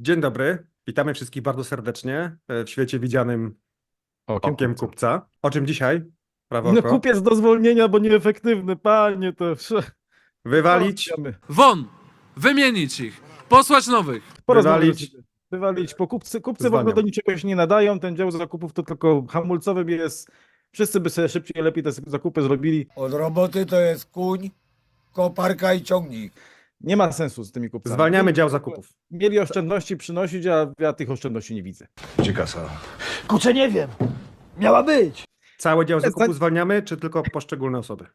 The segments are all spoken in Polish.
Dzień dobry, witamy wszystkich bardzo serdecznie e, w świecie widzianym Okiem, okiem kupca. O czym dzisiaj? Prawo No oko. kupiec do zwolnienia, bo nieefektywny, panie, to wsze- Wywalić. Won! Wymienić ich! Posłać nowych! Wywalić. Wywalić, po kupcy, kupcy w ogóle do niczego się nie nadają, ten dział zakupów to tylko hamulcowym jest, wszyscy by sobie szybciej, lepiej te zakupy zrobili, Od roboty to jest kuń, koparka i ciągnik. Nie ma sensu z tymi kupcami. zwalniamy dział zakupów. Mieli oszczędności przynosić, a ja tych oszczędności nie widzę. Gdzie kasa? Kurczę, nie wiem. Miała być. Cały dział Za- zakupów zwalniamy, czy tylko poszczególne osoby?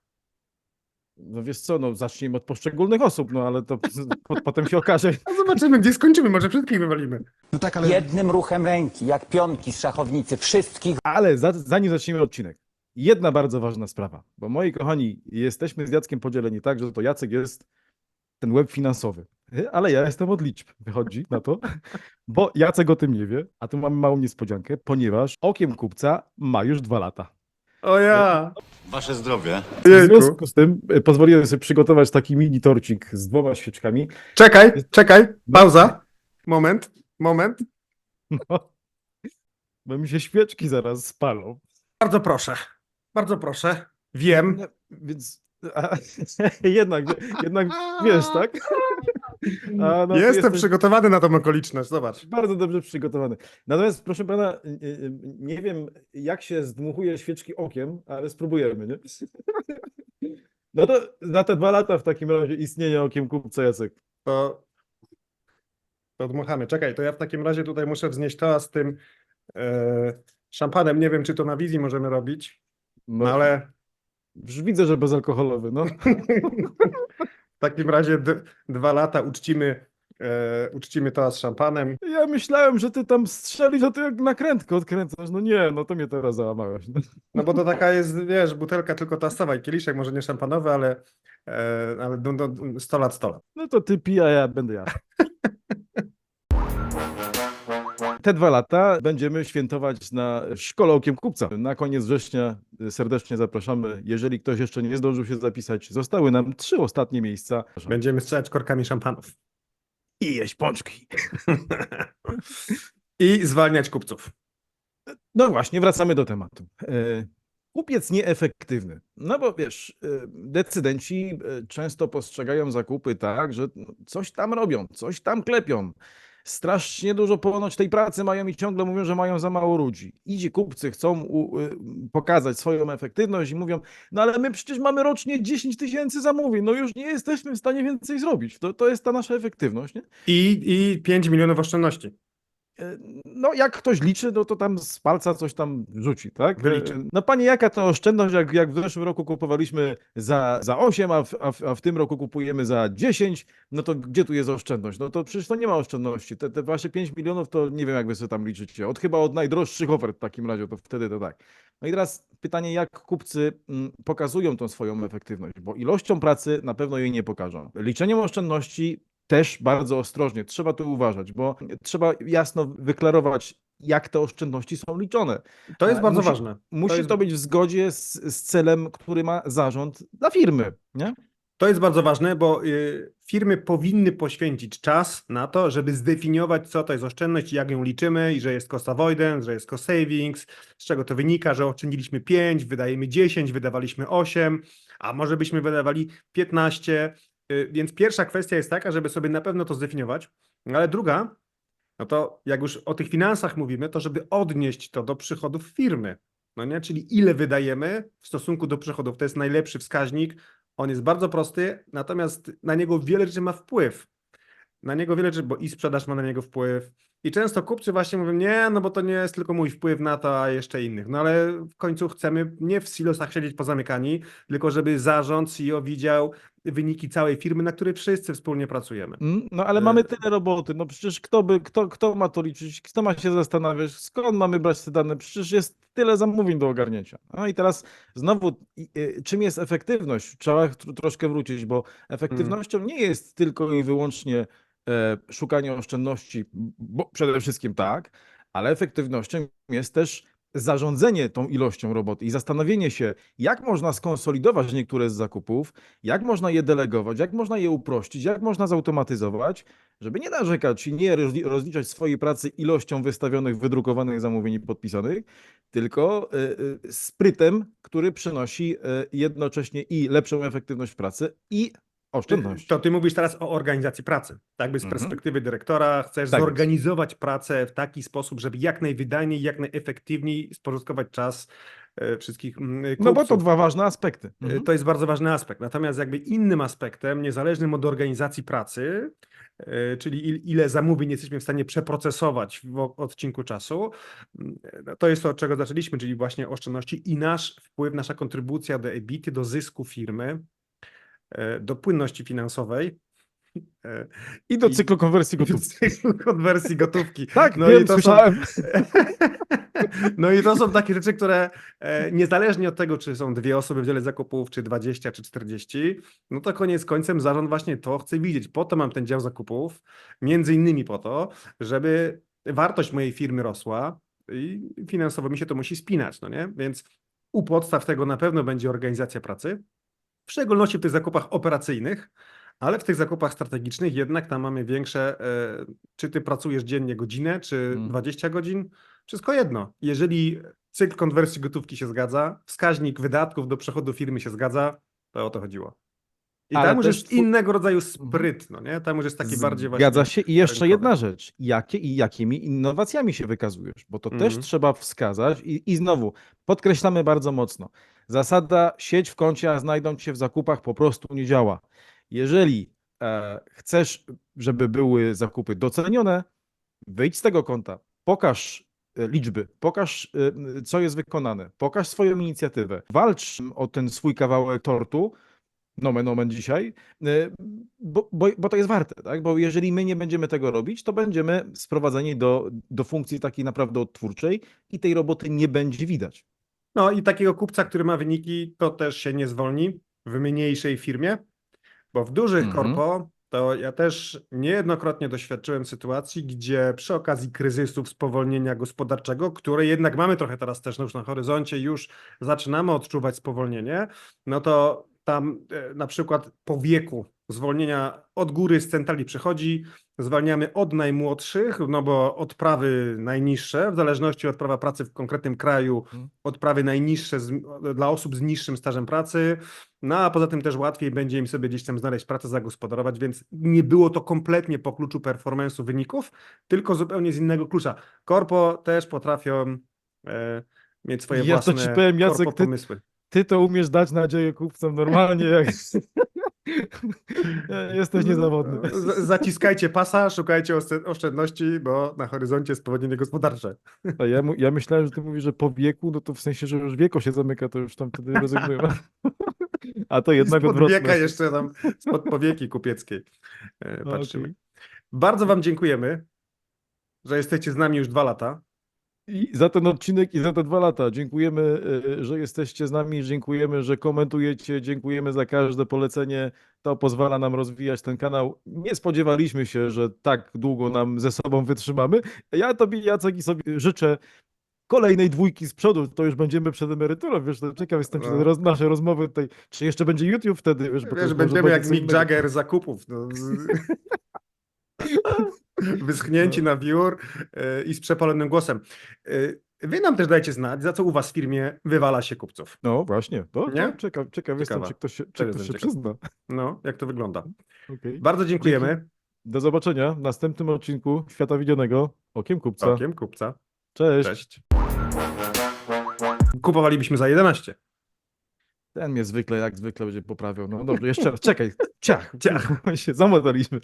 No wiesz co, no zacznijmy od poszczególnych osób, no ale to po, potem się okaże. A zobaczymy, gdzie skończymy, może wszystkich wywalimy. No tak, ale Jednym ruchem ręki, jak pionki z szachownicy, wszystkich Ale za, zanim zaczniemy odcinek, jedna bardzo ważna sprawa, bo moi kochani, jesteśmy z Jackiem podzieleni tak, że to Jacek jest ten web finansowy, ale ja jestem od liczb, wychodzi na to, bo Jacek o tym nie wie, a tu mamy małą niespodziankę, ponieważ okiem kupca ma już dwa lata. O ja! wasze zdrowie. W związku z tym e, pozwoliłem sobie przygotować taki mini torcik z dwoma świeczkami. Czekaj, czekaj, pauza. Moment, moment. No, bo mi się świeczki zaraz spalą. Bardzo proszę, bardzo proszę. Wiem. No, Więc a, jednak, jednak wiesz, tak? No, Jestem jesteś przygotowany na tą okoliczność, zobacz. Bardzo dobrze przygotowany. Natomiast, proszę pana, y, y, nie wiem, jak się zdmuchuje świeczki okiem, ale spróbujemy, nie? No to za te dwa lata w takim razie istnienia okiem kupca Jacek. To, to dmuchamy. Czekaj, to ja w takim razie tutaj muszę wznieść to z tym e, szampanem. Nie wiem, czy to na wizji możemy robić, No, ale widzę, że bezalkoholowy, no. w takim razie dwa lata uczcimy, e, uczcimy to z szampanem. Ja myślałem, że ty tam strzelisz, a ty jak nakrętkę odkręcasz. No nie, no to mnie teraz załamałeś. No. No bo to taka jest, wiesz, butelka tylko tastowa i kieliszek, może nie szampanowy, ale, e, ale do, do, 100 lat, 100 lat. No to ty pij, a ja będę ja. Te dwa lata będziemy świętować na Szkole Okiem Kupca. Na koniec września serdecznie zapraszamy. Jeżeli ktoś jeszcze nie zdążył się zapisać, zostały nam trzy ostatnie miejsca. Będziemy strzelać korkami szampanów. I jeść pączki. I zwalniać kupców. No właśnie, wracamy do tematu. E, Kupiec nieefektywny. No bo wiesz, e, decydenci e, często postrzegają zakupy tak, że coś tam robią, coś tam klepią. Strasznie dużo ponoć tej pracy mają i ciągle mówią, że mają za mało ludzi. Idzie kupcy, chcą u, y, pokazać swoją efektywność i mówią, no ale my przecież mamy rocznie 10 tysięcy zamówień, no już nie jesteśmy w stanie więcej zrobić. To, to jest ta nasza efektywność, nie? I, I 5 milionów oszczędności. E, No, jak ktoś liczy, no to tam z palca coś tam rzuci, tak? Wyliczy. E, No panie, jaka to oszczędność, jak, jak w zeszłym roku kupowaliśmy za, za 8, a w, a, w, a w tym roku kupujemy za 10, no to gdzie tu jest oszczędność? No to przecież to nie ma oszczędności. Te, te wasze 5 milionów to nie wiem, jak wy sobie tam liczycie. Od chyba od najdroższych ofert w takim razie, to wtedy to tak. No i teraz pytanie, jak kupcy mm, pokazują tą swoją efektywność, bo ilością pracy na pewno jej nie pokażą. Liczeniem oszczędności też bardzo ostrożnie, trzeba tu uważać, bo trzeba jasno wyklarować, jak te oszczędności są liczone. To jest bardzo musi- ważne. Musi jest- to być w zgodzie z, z celem, który ma zarząd dla firmy, nie? To jest bardzo ważne, bo y, firmy powinny poświęcić czas na to, żeby zdefiniować, co to jest oszczędność jak ją liczymy, i że jest cost avoidance, że jest cost savings, z czego to wynika, że oszczędziliśmy 5, wydajemy 10, wydawaliśmy 8, a może byśmy wydawali 15. Y, więc pierwsza kwestia jest taka, żeby sobie na pewno to zdefiniować, No ale druga, no to jak już o tych finansach mówimy, to żeby odnieść to do przychodów firmy. No nie? Czyli ile wydajemy w stosunku do przychodów. To jest najlepszy wskaźnik, on jest bardzo prosty, natomiast na niego wiele rzeczy ma wpływ. Na niego wiele rzeczy, bo i sprzedaż ma na niego wpływ. I często kupcy właśnie mówią, nie, no bo to nie jest tylko mój wpływ na to, a jeszcze innych. No ale w końcu chcemy nie w silosach siedzieć pozamykani, tylko żeby zarząd, CEO widział wyniki całej firmy, na której wszyscy wspólnie pracujemy. Mm, No ale Y- mamy tyle roboty, no przecież kto by, kto, kto ma to liczyć, kto ma się zastanawiać, skąd mamy brać te dane, przecież jest tyle zamówień do ogarnięcia. No i teraz znowu, y, czym jest efektywność? Trzeba tr- troszkę wrócić, bo efektywnością nie jest tylko i wyłącznie e, szukanie oszczędności, bo przede wszystkim tak, ale efektywnością jest też zarządzenie tą ilością roboty i zastanowienie się, jak można skonsolidować niektóre z zakupów, jak można je delegować, jak można je uprościć, jak można zautomatyzować, żeby nie narzekać i nie rozli- rozliczać swojej pracy ilością wystawionych, wydrukowanych zamówień i podpisanych, tylko y, y, sprytem, który przynosi jednocześnie i lepszą efektywność pracy i oszczędność. To ty mówisz teraz o organizacji pracy. Tak by z Mhm. perspektywy dyrektora chcesz Tak jest. zorganizować pracę w taki sposób, żeby jak najwydajniej, jak najefektywniej spożytkować czas e, wszystkich mm, kupców. No bo to dwa ważne aspekty. Mhm. To jest bardzo ważny aspekt. Natomiast jakby innym aspektem, niezależnym od organizacji pracy, e, czyli il- ile zamówień jesteśmy w stanie przeprocesować w odcinku czasu, m, no to jest to, od czego zaczęliśmy, czyli właśnie oszczędności i nasz wpływ, nasza kontrybucja do EBIT, do zysku firmy, do płynności finansowej. e, I do cyklu konwersji gotówki. cyklu konwersji gotówki. Tak, no wiem, i to są, słyszałem. no i to są takie rzeczy, które e, niezależnie od tego, czy są dwie osoby w dziale zakupów, czy 20, czy 40, no to koniec końcem zarząd właśnie to chce widzieć. Po to mam ten dział zakupów, między innymi po to, żeby wartość mojej firmy rosła i finansowo mi się to musi spinać, no nie? Więc u podstaw tego na pewno będzie organizacja pracy, w szczególności w tych zakupach operacyjnych, ale w tych zakupach strategicznych jednak tam mamy większe, e, czy ty pracujesz dziennie godzinę, czy Mhm. 20 godzin, wszystko jedno. Jeżeli cykl konwersji gotówki się zgadza, wskaźnik wydatków do przechodu firmy się zgadza, to o to chodziło. I Ale tam już jest innego rodzaju spryt, no nie? Tam już jest taki bardziej właśnie... Zgadza się. I jeszcze rynkowy. jedna rzecz. Jakie i jakimi innowacjami się wykazujesz? Bo to też Mhm. trzeba wskazać i, i znowu podkreślamy bardzo mocno. Zasada sieć w koncie, a znajdą cię w zakupach po prostu nie działa. Jeżeli e, chcesz, żeby były zakupy docenione, wyjdź z tego konta, pokaż e, liczby, pokaż e, co jest wykonane, pokaż swoją inicjatywę, walcz o ten swój kawałek tortu, nomen omen dzisiaj, e, bo, bo, bo to jest warte, tak? Bo jeżeli my nie będziemy tego robić, to będziemy sprowadzeni do, do funkcji takiej naprawdę odtwórczej i tej roboty nie będzie widać. No i takiego kupca, który ma wyniki, to też się nie zwolni w mniejszej firmie, bo w dużych Mhm. korpo to ja też niejednokrotnie doświadczyłem sytuacji, gdzie przy okazji kryzysu, spowolnienia gospodarczego, które jednak mamy trochę teraz też już na horyzoncie, już zaczynamy odczuwać spowolnienie, no to tam e, na przykład po wieku zwolnienia od góry z centrali przychodzi, zwalniamy od najmłodszych, no bo odprawy najniższe, w zależności od prawa pracy w konkretnym kraju, Mhm. odprawy najniższe z, dla osób z niższym stażem pracy, no a poza tym też łatwiej będzie im sobie gdzieś tam znaleźć pracę, zagospodarować, więc nie było to kompletnie po kluczu performance'u wyników, tylko zupełnie z innego klucza. Korpo też potrafią e, mieć swoje Ja to własne ci powiem, Jacek, ty- pomysły. Ty to umiesz dać nadzieję kupcom normalnie, jak jesteś niezawodny. Z- Zaciskajcie pasa, szukajcie oszczę- oszczędności, bo na horyzoncie spowolnienie gospodarcze. A ja, ja myślałem, że ty mówisz, że po wieku, no to w sensie, że już wieko się zamyka, to już tam wtedy rezygnują. A to jednak Spod wieka jeszcze tam, spod powieki kupieckiej e, patrzymy. Okej. Bardzo wam dziękujemy, że jesteście z nami już dwa lata. I za ten odcinek i za te dwa lata dziękujemy, e, że jesteście z nami, dziękujemy, że komentujecie, dziękujemy za każde polecenie. To pozwala nam rozwijać ten kanał. Nie spodziewaliśmy się, że tak długo nam ze sobą wytrzymamy. Ja tobie, Jacek, i sobie życzę kolejnej dwójki z przodu. To już będziemy przed emeryturą, wiesz, ciekaw jestem, czy No. roz, nasze rozmowy tutaj, czy jeszcze będzie YouTube wtedy, wiesz, Wiesz, będziemy będzie jak Mick. Jagger z zakupów. No. Wyschnięci na wiór e, i z przepalonym głosem. E, Wy nam też dajcie znać, za co u was w firmie wywala się kupców. No właśnie, to, Nie? ciekaw, ciekaw jestem, czy ktoś się, czy ktoś się przyzna. No, jak to wygląda. Okej. Bardzo dziękujemy. Do zobaczenia w następnym odcinku Świata Widzianego Okiem Kupca. Okiem kupca. Cześć. Cześć. Kupowalibyśmy za 11. Ten mnie zwykle, jak zwykle będzie poprawiał. No dobrze, jeszcze raz, czekaj. Ciach. Ciach. się zamotaliśmy.